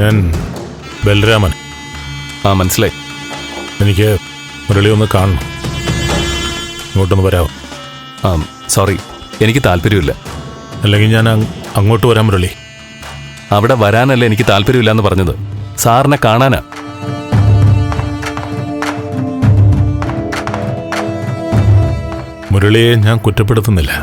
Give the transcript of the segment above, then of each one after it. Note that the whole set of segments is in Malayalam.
ഞാൻ ബലരാമൻ ആ മനസ്സിലായി. എനിക്ക് മുരളി ഒന്ന് കാണണം. ഇങ്ങോട്ടൊന്ന് വരാമോ ആ സോറി എനിക്ക് താല്പര്യമില്ല. അല്ലെങ്കിൽ ഞാൻ അങ്- അങ്ങോട്ട് വരാം മുരളി. അവിടെ വരാനല്ല എനിക്ക് താല്പര്യമില്ല എന്ന് പറഞ്ഞത്. സാറിനെ കാണാനാ. മുരളിയെ ഞാൻ കുറ്റപ്പെടുത്തുന്നില്ല.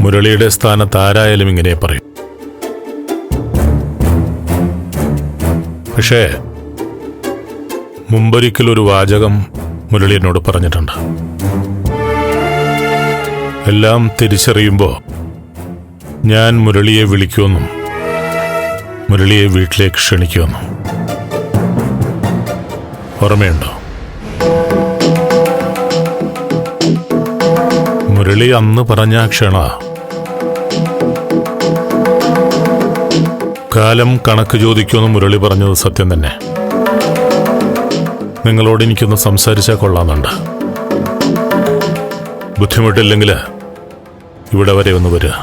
മുരളിയുടെ സ്ഥാനത്ത് ആരായാലും ഇങ്ങനെ പറയും. പക്ഷേ മുമ്പൊരിക്കലൊരു വാചകം മുരളി എന്നോട് പറഞ്ഞിട്ടുണ്ട്. എല്ലാം തിരിച്ചറിയുമ്പോൾ ഞാൻ മുരളിയെ വിളിക്കുമെന്നും മുരളിയെ വീട്ടിലേക്ക് ക്ഷണിക്കുമെന്നും. ഓർമ്മയുണ്ടോ? മുരളി അന്ന് പറഞ്ഞ ക്ഷണ കാലം കണക്ക് ചോദിക്കുമെന്ന് മുരളി പറഞ്ഞത് സത്യം തന്നെ. നിങ്ങളോട് എനിക്കൊന്ന് സംസാരിച്ചാൽ കൊള്ളാമെന്നുണ്ട്. ബുദ്ധിമുട്ടില്ലെങ്കിൽ ഇവിടെ വരെ ഒന്ന് വരിക.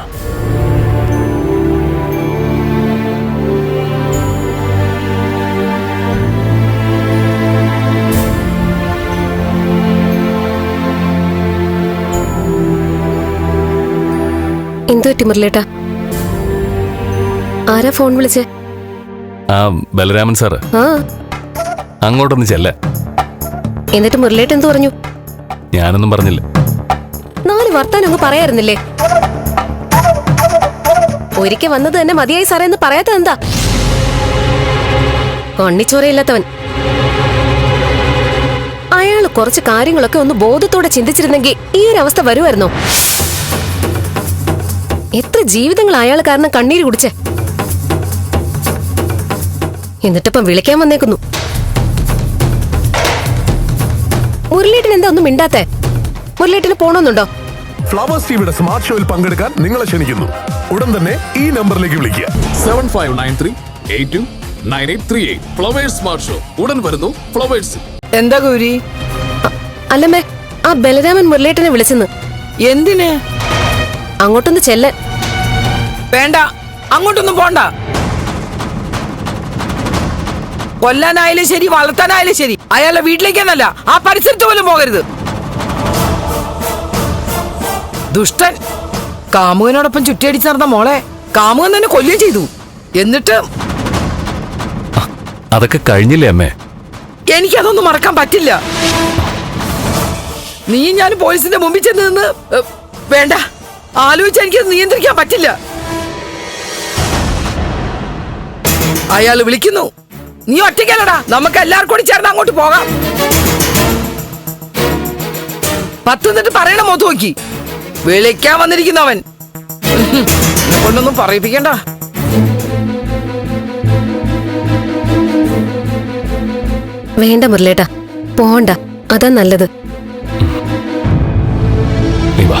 എന്തു പറ്റി മുരളേട്ടാ? ആരാ ഫോൺ വിളിച്ചേ? ആ ബലരാമൻ സാറ്. ആ. അങ്ങോട്ടൊന്ന് ചെല്ല. എന്നിട്ട് മുരളേട്ട് എന്തു പറഞ്ഞു? ഞാനൊന്നും പറഞ്ഞില്ല. നാല് വർത്താനം അങ്ങ് പറയായിരുന്നില്ലേ ഒരിക്കൽ വന്നത് തന്നെ മതിയായി സാറേ എന്ന് പറയാത്ത എന്താ? കണ്ണിച്ചോരയില്ലാത്തവൻ. അയാൾ കുറച്ച് കാര്യങ്ങളൊക്കെ ഒന്ന് ബോധത്തോടെ ചിന്തിച്ചിരുന്നെങ്കിൽ ഈ ഒരു അവസ്ഥ വരുമായിരുന്നോ എത്ര ജീവിതങ്ങൾ അയാൾ കാരണം കണ്ണീര് കുടിച്ചേ? എന്നിട്ടിപ്പം വിളിക്കാൻ വന്നേക്കുന്നു. മുരളീട്ടൻ എന്താ ഒന്നും മിണ്ടാത്തെ? മുരളീട്ടിന് പോണമെന്നുണ്ടോ ഫ്ലവേഴ്സ് ടിവിയുടെ സ്മാർട്ട് ഷോയിൽ പങ്കെടുക്കാൻ നിങ്ങളെ ക്ഷണിക്കുന്നു. ഉടൻ തന്നെ ഈ നമ്പറിലേക്ക് വിളിക്കുക. Seven five nine three eight two nine eight three eight. Flowers smart show. ഉടൻ വരുന്നു ഫ്ലവേഴ്സ് എന്താ ഗൗരി? അല്ലമ്മേ ആ ബലരാമൻ മുരളീട്ടനെ വിളിച്ചെന്ന്. എന്തിന്? അങ്ങോട്ടൊന്ന് ചെല്ലാൻ വേണ്ട അങ്ങോട്ടൊന്നും പോണ്ട. കൊല്ലാനായാലും ശരി വളർത്താനായാലും ശരി അയാളുടെ വീട്ടിലേക്കെന്നല്ല ആ പരിസരത്ത് പോലും പോകരുത്. ദുഷ്ടൻ കാമുകനോടൊപ്പം ചുറ്റിയടിച്ച് നടന്ന മോളെ കാമുകൻ തന്നെ കൊല്ലുകയും ചെയ്തു. എന്നിട്ട് അതൊക്കെ കഴിഞ്ഞില്ലേ അമ്മേ? എനിക്കതൊന്നും മറക്കാൻ പറ്റില്ല. നീ ഞാൻ പോലീസിന്റെ മുമ്പിൽ ചെന്ന് നിന്ന് വേണ്ട. ആലോചിച്ച് എനിക്ക് നിയന്ത്രിക്കാൻ പറ്റില്ല. അയാൾ വിളിക്കുന്നു. നീ ഒറ്റയ്ക്കല്ലടാ. നമുക്ക് എല്ലാവർക്കും കൂടി ചേർന്ന് അങ്ങോട്ട് പോകാം. പത്ത് എന്നിട്ട് പറയണ മോത്ത് നോക്കി. വിളിക്കാൻ വന്നിരിക്കുന്നവൻ. കൊണ്ടൊന്നും പറയിപ്പിക്കണ്ട. വേണ്ട മുരളേട്ടാ പോണ്ട. അതാ നല്ലത്. നീ വാ.